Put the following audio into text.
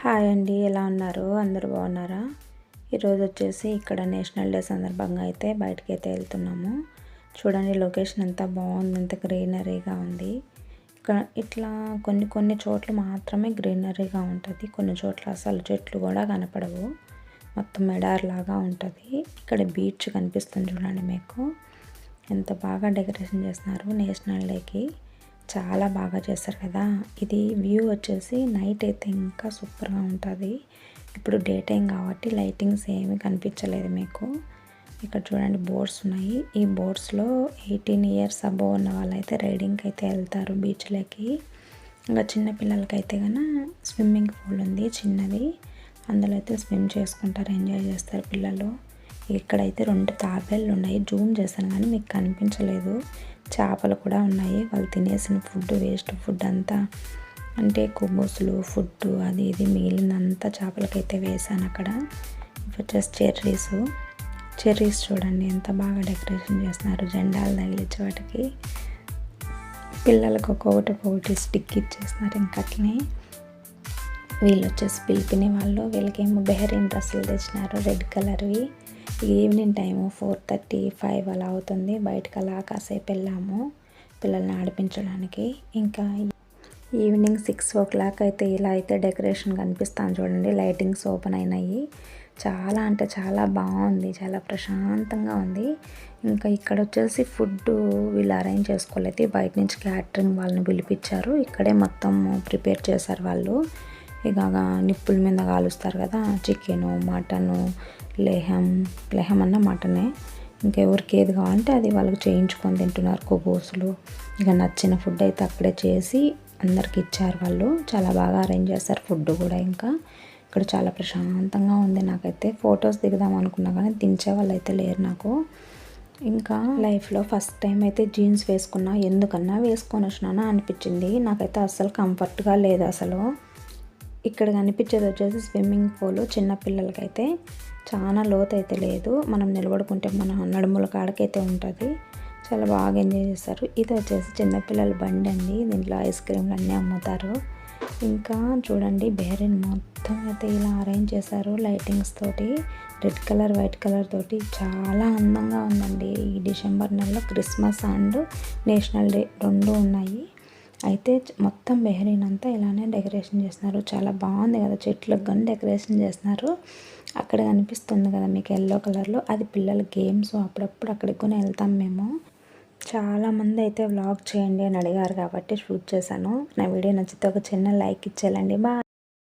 Hi అండి ఎలా ఉన్నారు? అందరూ బాగున్నారా? ఈరోజు వచ్చేసి ఇక్కడ నేషనల్ డే సందర్భంగా అయితే బయటకి అయితే వెళ్తున్నాము. చూడండి లొకేషన్ అంతా బాగుంది అంత గ్రీనరీగా ఉంది. ఇక్కడ ఇట్లా కొన్ని కొన్ని చోట్ల మాత్రమే గ్రీనరీగా ఉంటుంది కొన్ని చోట్ల అసలు చెట్లు కూడా కనపడవు. మొత్తం మెడార్లాగా ఉంటుంది. ఇక్కడ బీచ్ కనిపిస్తుంది చూడండి మీకు. ఎంత బాగా డెకరేషన్ చేస్తున్నారు నేషనల్ డేకి. చాలా బాగా చేస్తారు కదా. ఇది వ్యూ వచ్చేసి నైట్ అయితే ఇంకా సూపర్గా ఉంటుంది. ఇప్పుడు డే టైం కాబట్టి లైటింగ్స్ ఏమీ కనిపించలేదు మీకు. ఇక్కడ చూడండి బోట్స్ ఉన్నాయి. ఈ బోట్స్లో ఎయిటీన్ ఇయర్స్ అబోవ్ ఉన్న వాళ్ళైతే రైడింగ్కి అయితే వెళ్తారు బీచ్లోకి ఇంకా చిన్న పిల్లలకైతే కన్నా స్విమ్మింగ్ పూల్ ఉంది చిన్నది. అందులో అయితే స్విమ్ చేసుకుంటారు ఎంజాయ్ చేస్తారు పిల్లలు. ఇక్కడైతే రెండు తాబేళ్ళు ఉన్నాయి. జూమ్ చేశాను కానీ మీకు కనిపించలేదు. చేపలు కూడా ఉన్నాయి. వాళ్ళు తినేసిన ఫుడ్ వేస్ట్ ఫుడ్ అంతా. అంటే కుబ్బుసులు ఫుడ్ అది ఇది మిగిలినంతా చేపలకైతే వేసాను అక్కడ. వచ్చేసి చెర్రీస్. చెర్రీస్ చూడండి ఎంత బాగా డెకరేషన్ చేస్తున్నారు. జెండాలు తగిలించే వాటికి. పిల్లలకు ఒక్కొక్కటి ఒక్కొక్కటి స్టిక్ ఇచ్చేస్తున్నారు ఇంకా అట్లనే. వీళ్ళు వచ్చేసి పిలిపిని వాళ్ళు. వీళ్ళకేమో బెహరీన్ డ్రెస్సులు తెచ్చినారు red కలర్వి. Evening time four thirty five అలా అవుతుంది. బయటకు అలా కాసేపు వెళ్ళాము పిల్లల్ని ఆడిపించడానికి. ఇంకా ఈవినింగ్ సిక్స్ ఓ క్లాక్ అయితే ఇలా అయితే డెకరేషన్ కనిపిస్తాను చూడండి. లైటింగ్స్ ఓపెన్ అయినాయి. చాలా అంటే చాలా బాగుంది. చాలా ప్రశాంతంగా ఉంది. ఇంకా ఇక్కడ వచ్చేసి ఫుడ్ వీళ్ళు అరేంజ్ చేసుకోలేదు. బయట నుంచి క్యాటరింగ్ వాళ్ళని పిలిపించారు. ఇక్కడే మొత్తం ప్రిపేర్ చేశారు వాళ్ళు. ఇక నిప్పుల మీద కాలుస్తారు కదా చికెను మటను లేహం లేహం అన్న మటనే. ఇంకా ఎవరికి ఏది కావాలంటే అది వాళ్ళకి చేయించుకొని తింటున్నారు కొబ్బోసులు ఇక నచ్చిన ఫుడ్ అయితే అక్కడే చేసి అందరికి ఇచ్చారు వాళ్ళు. చాలా బాగా అరేంజ్ చేస్తారు ఫుడ్ కూడా ఇంకా. ఇక్కడ చాలా ప్రశాంతంగా ఉంది నాకైతే. ఫొటోస్ దిగుదాం అనుకున్నా కానీ దించే వాళ్ళు అయితే లేరు నాకు. ఇంకా లైఫ్లో ఫస్ట్ టైం అయితే జీన్స్ వేసుకున్నా. ఎందుకన్నా వేసుకొని వచ్చినానా అనిపించింది. నాకైతే అస్సలు కంఫర్ట్గా లేదు అసలు. ఇక్కడ కనిపించేది వచ్చేసి స్విమ్మింగ్ పూల్ చిన్నపిల్లలకైతే చాలా లోతు అయితే లేదు. మనం నిలబడుకుంటే మన నడుముల కాడకైతే ఉంటుంది. చాలా బాగా ఎంజాయ్ చేస్తారు. ఇది వచ్చేసి చిన్నపిల్లల బండి అండి. దీంట్లో ఐస్ క్రీమ్లు అన్నీ అమ్ముతారు. ఇంకా చూడండి బేరెన్ మొత్తం అయితే ఇలా అరేంజ్ చేశారు లైటింగ్స్ తోటి. రెడ్ కలర్ వైట్ కలర్ తోటి చాలా అందంగా ఉందండి. ఈ డిసెంబర్ నెలలో క్రిస్మస్ అండ్ నేషనల్ డే రెండు ఉన్నాయి. అయితే మొత్తం బెహరీన్ అంతా ఇలానే డెకరేషన్ చేస్తున్నారు. చాలా బాగుంది కదా చెట్లకు కానీ డెకరేషన్ చేస్తున్నారు. అక్కడ కనిపిస్తుంది కదా మీకు ఎల్లో కలర్లో. అది పిల్లల గేమ్స్ అప్పుడప్పుడు అక్కడికి కూడా వెళ్తాం మేము. చాలామంది అయితే వ్లాగ్ చేయండి అని అడిగారు కాబట్టి షూట్ చేశాను. నా వీడియో నచ్చితే ఒక చిన్న లైక్ ఇచ్చేయాలండి బా